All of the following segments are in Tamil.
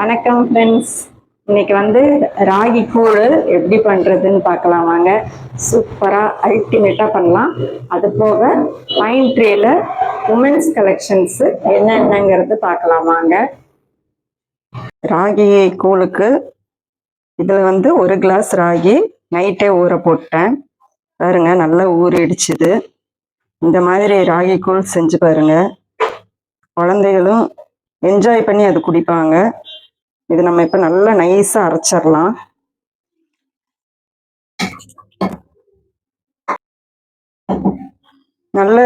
வணக்கம் ஃப்ரெண்ட்ஸ் இன்னைக்கு வந்து ராகி கூழ் எப்படி பண்ணுறதுன்னு பார்க்கலாம் வாங்க. சூப்பராக அல்டிமேட்டாக பண்ணலாம். அது போக பைன் ட்ரேல உமன்ஸ் கலெக்ஷன்ஸு என்னென்னங்கிறது பார்க்கலாம் வாங்க. ராகி கூழுக்கு இதில் வந்து ஒரு கிளாஸ் ராகி நைட்டே ஊற போட்டேன். பாருங்க நல்லா ஊறிடுச்சுது. இந்த மாதிரி ராகி கூழ் செஞ்சு பாருங்க. குழந்தைகளும் என்ஜாய் பண்ணி அது குடிப்பாங்க. இது நம்ம இப்போ நல்லா நைஸாக அரைச்சிடலாம். நல்ல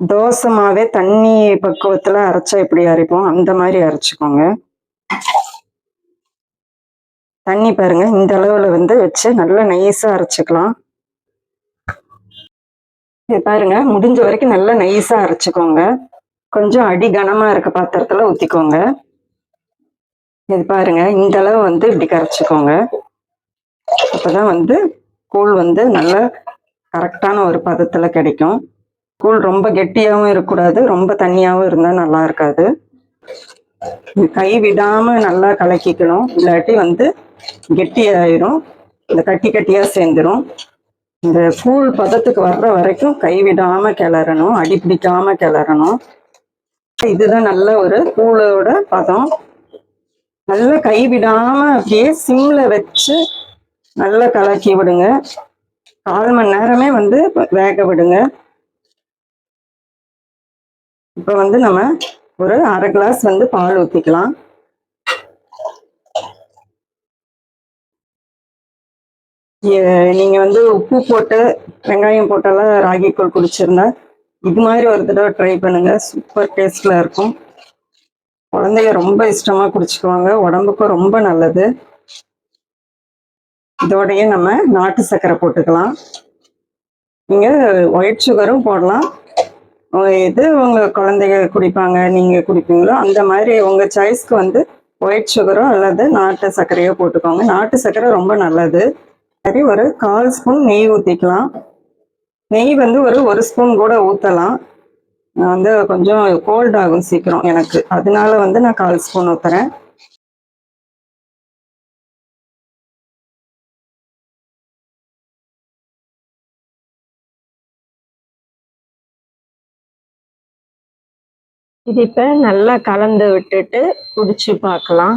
தோசமாவே தண்ணி பக்குவத்துல அரைச்சா எப்படி அரைப்போம்? அந்த மாதிரி அரைச்சிக்கோங்க. தண்ணி பாருங்க இந்த அளவுல வந்து வச்சு நல்லா நைஸாக அரைச்சிக்கலாம். இது பாருங்க முடிஞ்ச வரைக்கும் நல்லா நைஸாக அரைச்சிக்கோங்க. கொஞ்சம் அடி கனமா இருக்க பாத்திரத்துல ஊத்திக்கோங்க. இது பாருங்க இந்த அளவு வந்து இப்படி கரைச்சிக்கோங்க. அப்பதான் வந்து கூழ் வந்து நல்ல கரெக்டான ஒரு பதத்துல கிடைக்கும். கூழ் ரொம்ப கெட்டியாகவும் இருக்கக்கூடாது ரொம்ப தண்ணியாகவும் இருந்தால் நல்லா இருக்காது. கை விடாம நல்லா கலக்கிக்கணும். இல்லாட்டி வந்து கெட்டியாயிரும். இந்த கட்டி கட்டியா சேர்ந்துரும். இந்த கூழ் பதத்துக்கு வர்ற வரைக்கும் கை விடாம கிளறணும் அடி பிடிக்காம கிளறணும். இதுதான் நல்ல ஒரு கூழோட பதம். நல்லா கைவிடாம அப்படியே சிம்ல வச்சு நல்லா கலக்கி விடுங்க. கால் மணி நேரமே வந்து வேக விடுங்க. இப்போ வந்து நம்ம ஒரு அரை கிளாஸ் வந்து பால் ஊற்றிக்கலாம் நீங்க வந்து உப்பு போட்டு வெங்காயம் போட்டெல்லாம் ராகி கூழ் குடிச்சிருந்தா இது மாதிரி ஒரு தடவை ட்ரை பண்ணுங்க. சூப்பர் டேஸ்ட்ல இருக்கும். குழந்தைங்க ரொம்ப இஷ்டமா குடிச்சுக்குவாங்க. உடம்புக்கும் ரொம்ப நல்லது. இதோடையே நம்ம நாட்டு சர்க்கரை போட்டுக்கலாம். நீங்க ஒயிட் சுகரும் போடலாம். எது உங்க குழந்தைங்க குடிப்பாங்க நீங்க குடிப்பீங்களோ அந்த மாதிரி உங்க சாய்ஸ்க்கு வந்து ஒயிட் சுகரோ அல்லது நாட்டு சர்க்கரையோ போட்டுக்கோங்க. நாட்டு சர்க்கரை ரொம்ப நல்லது. சரி ஒரு கால் ஸ்பூன் நெய் ஊற்றிக்கலாம் நெய் வந்து ஒரு ஒரு ஸ்பூன் கூட ஊற்றலாம் வந்து கொஞ்சம் கோல்ட் ஆகும் சீக்கிரம் எனக்கு. அதனால வந்து நான் கால் ஸ்பூன் ஊற்றுறேன் இது இப்போ நல்லா கலந்து விட்டுட்டு குடிச்சு பார்க்கலாம்.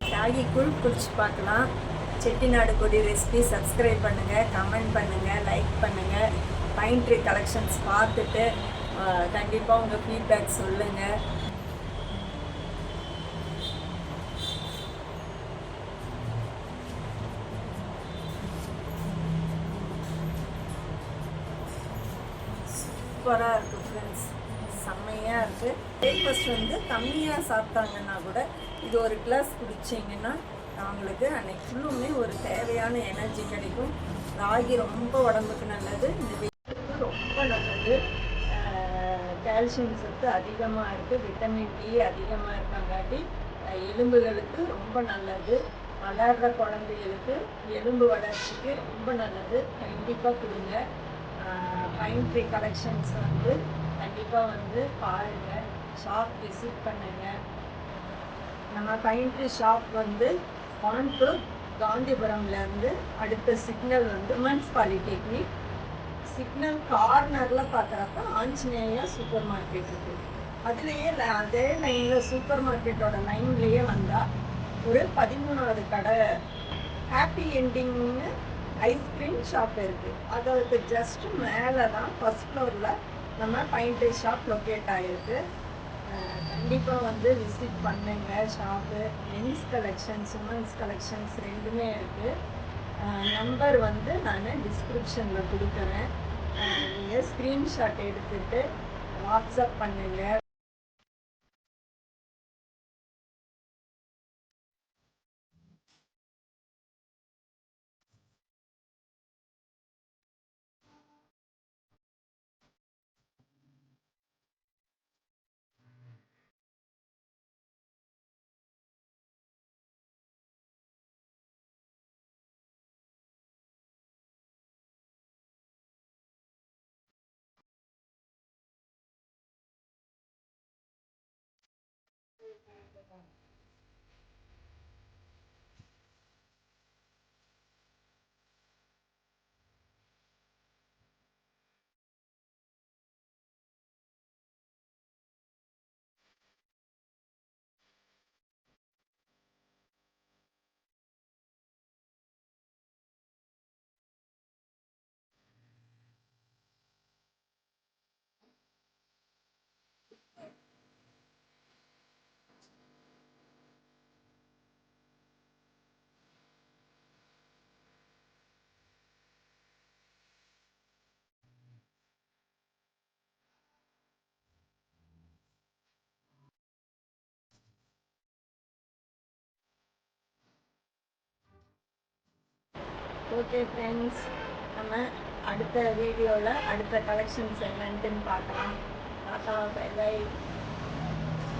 ராகி கூழ் குடிச்சு பார்க்கலாம். செட்டிநாடு கொடி ரெசிபி சப்ஸ்கிரைப் பண்ணுங்கள் கமெண்ட் பண்ணுங்கள் லைக் பண்ணுங்கள் பைன் ட்ரீ கலெக்ஷன்ஸ் பார்த்துட்டு கண்டிப்பாக உங்கள் ஃபீட்பேக் சொல்லுங்கள் சூப்பராக இருக்குது ஃப்ரெண்ட்ஸ் செம்மையாக இருக்குது பிரேக்ஃபாஸ்ட் வந்து கம்மியாக சாப்பிட்டாங்கன்னா கூட இது ஒரு கிளாஸ் குடிச்சிங்கன்னா அவங்களுக்கு அன்னைக்கு ஃபுல்லுமே ஒரு தேவையான எனர்ஜி கிடைக்கும். ராகி ரொம்ப உடம்புக்கு நல்லது. இந்த வெயிலுக்கு ரொம்ப நல்லது. கால்சியம் சத்து அதிகமாக இருக்குது விட்டமின் டி அதிகமாக இருக்காங்காட்டி எலும்புகளுக்கு ரொம்ப நல்லது. வளர்கிற குழந்தைகளுக்கு எலும்பு வளர்ச்சிக்கு ரொம்ப நல்லது. கண்டிப்பாக கொடுங்க. ஃபைன் ட்ரீ கலெக்ஷன்ஸ் வந்து கண்டிப்பாக வந்து பாருங்கள் ஷாப் விசிட் பண்ணுங்கள் நம்ம ஃபைன் ட்ரீ ஷாப் வந்து கான்பூர் காந்திபுரம்லேருந்து அடுத்த சிக்னல் வந்து உமன்ஸ் பாலிடெக்னிக் சிக்னல் கார்னரில் பார்க்குறப்ப ஆஞ்சநேயா சூப்பர் மார்க்கெட் இருக்குது அதுலேயே அதே லைனில் சூப்பர் மார்க்கெட்டோட லைன்லேயே வந்தால் ஒரு பதிமூணாவது கடை ஹாப்பி என்டிங்னு ஐஸ்கிரீம் ஷாப் இருக்குது அதற்கு ஜஸ்ட் மேலே தான் ஃபஸ்ட் ஃப்ளோரில் நம்ம பைண்ட் ஷாப் லொக்கேட் ஆகிருக்கு கண்டிப்பாக வந்து விசிட் பண்ணுங்க. Shop men's collections women's collections ரெண்டுமே இருக்குது நம்பர் வந்து நான் டிஸ்கிரிப்ஷனில் கொடுக்குறேன். நீங்கள் ஸ்க்ரீன்ஷாட் எடுத்துகிட்டு வாட்ஸ்அப் பண்ணுங்கள் ஓகே ஃப்ரெண்ட்ஸ் நம்ம அடுத்த வீடியோவில் அடுத்த கலெக்ஷன்ஸ் என்னன்ட்டுன்னு பார்க்கலாம். Tata bye by